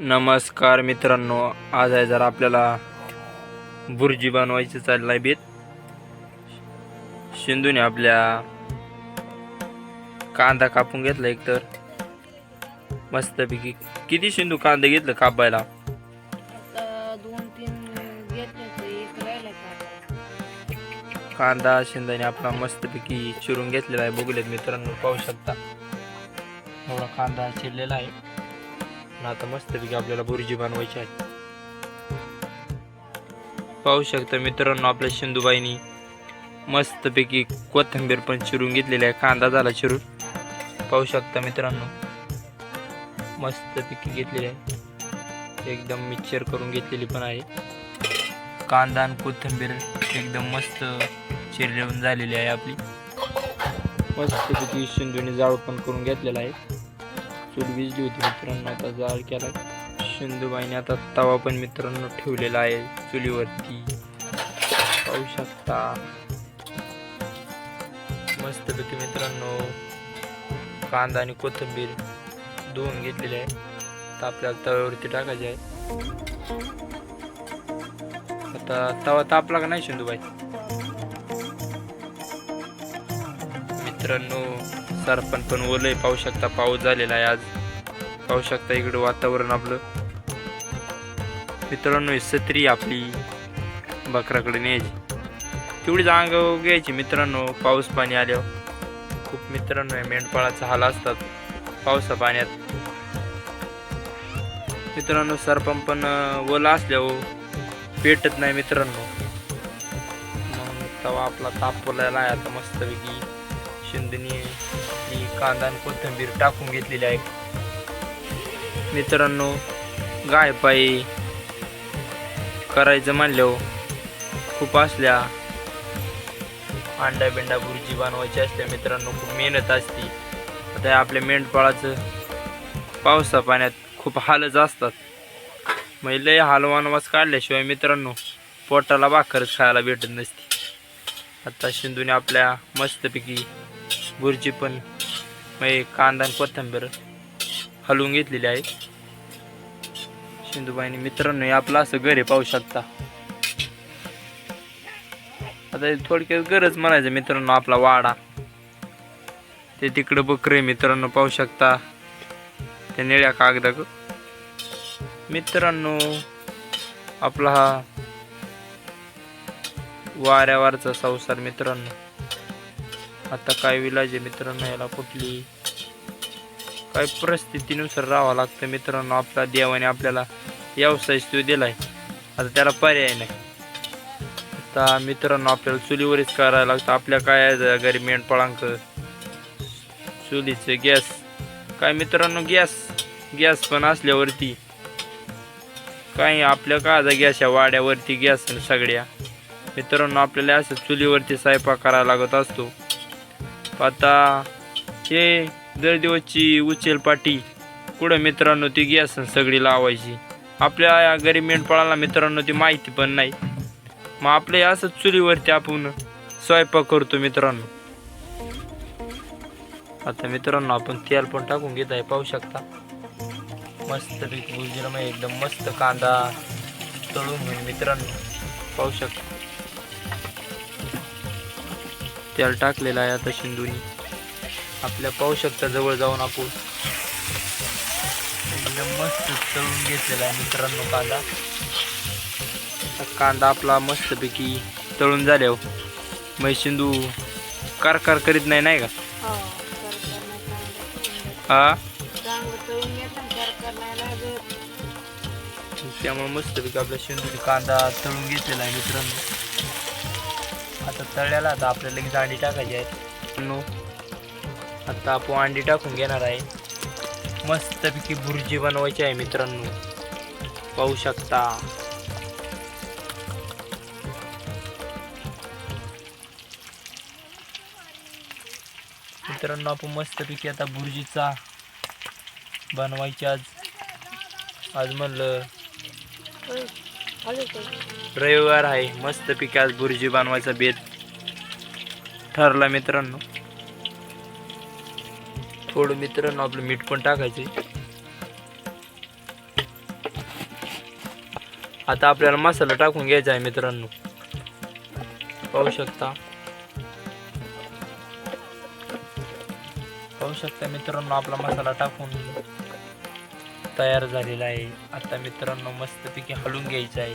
नमस्कार मित्रांनो आज आहे जरा आपल्याला बुर्जी बनवायची चाललं आहे बेत शिंदूने आपल्या कांदा कापून घेतला एक तर. मस्तपैकी किती शिंदू कांदा घेतलं कापायला? कांदा. शिंदाने आपला मस्तपैकी चिरून घेतलेला आहे. बघूलेत मित्रांनो पाहू शकता. एवढा कांदा चिरलेला आहे. आता मस्तपैकी आपल्याला बुर्जी बनवायची आहे. पाहू शकता मित्रांनो आपल्या शिंदूबाईनी मस्तपैकी कोथिंबीर पण चिरून घेतलेली आहे. कांदा झाला चिरून. पाहू शकता मित्रांनो. मस्तपैकी घेतलेली आहे. एकदम मिक्सर करून घेतलेली पण आहे. कांदा आणि कोथिंबीर एकदम मस्त चिरलेून झालेली आहे आपली. मस्तपैकी शिंदूने जाळू पण करून घेतलेला आहे. चूल विजली होती मित्रांनो आता जाळ केला शिंदूबाईने आता तवा पण मित्रांनो ठेवलेला आहे चुलीवरती. पाहू शकता. मस्तपैकी मित्रांनो कांदा आणि कोथिंबीर धुवून घेतलेले आहे. तर आपल्याला तव्यावरती टाकायचे आहे. आता तवा तापला का नाही शिंदूबाई मित्रांनो सरपण पण ओलंय पाहू शकता पाऊस झालेला आहे आज. पाहू शकता इकडं वातावरण आपलं. मित्रांनो ही सत्री आपली बकराकडे न्यायची. तेवढीच अंग घ्यायची मित्रांनो पाऊस पाणी आल्यावर. खूप मित्रांनो मेंढपाळाचा हाल असतात पावसा पाण्यात. मित्रांनो सरपंप पण ओला असल्यावर पेटत नाही मित्रांनो. मग तवा आपला तापवलेला आहे आता मस्तपैकी. शिंदनी ही कांदा आणि कोथिंबीर टाकून घेतलेली आहे. मित्रांनो गायपाई करायचं म्हणल्यावर खूप असल्या अंडा बिंडा भुर्जी बनवायची असल्या मित्रांनो खूप मेहनत असते. आता हे आपल्या मेंढपाळाचं पावसा पाण्यात खूप हालच असतात. मग लय हालवानवास काढल्याशिवाय मित्रांनो पोटाला भाकरच खायला भेटत नसते. आता शिंदूने आपल्या मस्तपैकी बुरजी पण म्हणजे कांदा आणि कोथिंबीर हलवून घेतलेली आहे. शिंदूबाईने मित्रांनो हे आपलं असं घरी पाहू शकता. आता थोडक्यात गरज म्हणायचं मित्रांनो आपला वाडा. ते तिकडं बकरे मित्रांनो पाहू शकता. त्या निळ्या कागदा मित्रांनो आपला हा वाऱ्यावरचा संसार मित्रांनो. आता काय विलाज आहे मित्रांनो याला कुठली? काय परिस्थितीनुसार राहावं लागतं मित्रांनो आपला देवाने आपल्याला व्यवसाय तो दिलाय. आता त्याला पर्याय नाही. आता मित्रांनो आपल्याला चुलीवरच करायला लागतं. आपल्या काय आहे घरी मेंढपाळांक? चुलीचं गॅस. काय मित्रांनो गॅस? गॅस पण असल्यावरती. काय आपल्या काय गॅस या वाड्यावरती गॅस सगळ्या. मित्रांनो आपल्याला असं चुलीवरती स्वयंपाक करायला लागत असतो. आता हे दर दिवसची उचल पाटी. कुठं मित्रांनो ती गॅस सगळी लावायची. आपल्या या गरीब मेंढपाळाला मित्रांनो ती माहिती पण नाही. मग आपले असंच चुलीवरती आपण स्वयंपाक करतो मित्रांनो. आता मित्रांनो आपण तेल पण टाकून घेत आहे पाहू शकता. मस्त पैकी एकदम मस्त कांदा तळून घेऊन मित्रांनो पाहू शकता. तेल टाकलेलं आहे आता शिंदूनी. आपल्या पाहू शकता जवळ जाऊन आपण. एकदम मस्त तळून घेतलेला आहे मित्रांनो कांदा. कांदा आपला मस्तपैकी तळून झाल्यावर मग शिंदू कारकार करीत नाही नाही का? हो हा त्यामुळे मस्तपैकी आपल्या शेंदुरी कांदा तळून घेतलेला आहे मित्रांनो. आता तळल्याला आता आपल्याला लगेच अंडी टाकायची आहेत. मित्रांनो, आता आपण अंडी टाकून घेणार आहे. मस्तपैकी भुर्जी बनवायची आहे मित्रांनो. पाहू शकता. मित्रांनो आपण मस्तपैकी आता भुर्जीचा बनवायची आज. आज म्हणलं रविवार आहे. मस्त पिकी आज बुर्जी बनवायचा बेत. ठरला मित्रांनो. थोडं मित्रांनो आपलं मीठ पण टाकायचे आता आपल्याला मसाला टाकून घ्यायचा आहे मित्रांनो. पाहू शकता. पाहू शकता मित्रांनो आपला मसाला टाकून. तयार झालेला आहे. आता मित्रांनो मस्तपैकी हलून घ्यायचं आहे.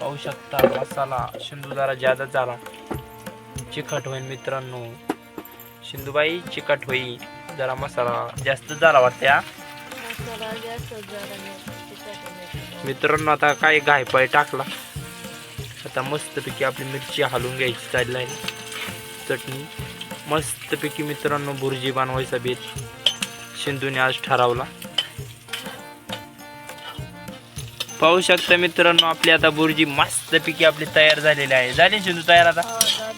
पाहू शकता मसाला शिंदू जरा जादा झाला. चिकट होईल मित्रांनो. शिंदूबाई चिकट होई. जरा मसाला जास्त झाला वाटत्या मित्रांनो आता काय घायपाय टाकला. आता मस्तपैकी आपली मिरची हलवून घ्यायची चालली आहे चटणी. मस्तपैकी मित्रांनो भुर्जी बनवायचा बेत. शिंदूने आज ठरवला. पाहू शकता मित्रांनो आपली आता बुर्जी मस्तपैकी आपली तयार झालेली आहे. झाली शिंदू तयार आता? हा.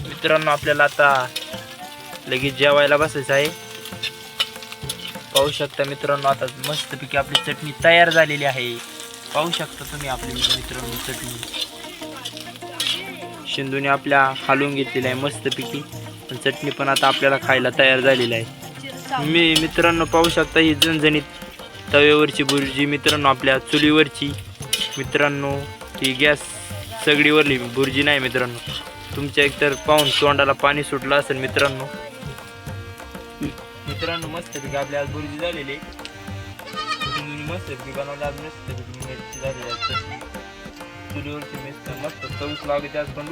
मित्रांनो आपल्याला आता लगेच जेवायला बसायचं आहे. पाहू शकता मित्रांनो आता मस्तपैकी आपली चटणी तयार झालेली आहे. पाहू शकता तुम्ही आपली मित्रांनो चटणी. शिंदूने आपल्या हालून घेतलेली आहे मस्तपैकी. पण चटणी पण आता आपल्याला खायला तयार झालेली आहे. मी मित्रांनो पाहू शकता ही झणझणीत तव्यावरची बुर्जी मित्रांनो आपल्या चुलीवरची. मित्रांनो ही गॅस सगळीवरली बुर्जी नाही मित्रांनो. तुमच्या एकतर पाहून तोंडाला पाणी सुटलं असेल मित्रांनो. मित्रांनो मस्तपैकी आपली आज बुर्जी झालेली. आहे. तुम्ही मस्तपैकी बनवली आज मस्तपैकी मिरची झालेली चुलीवरची मस्त मस्त चवीस लागते आज पण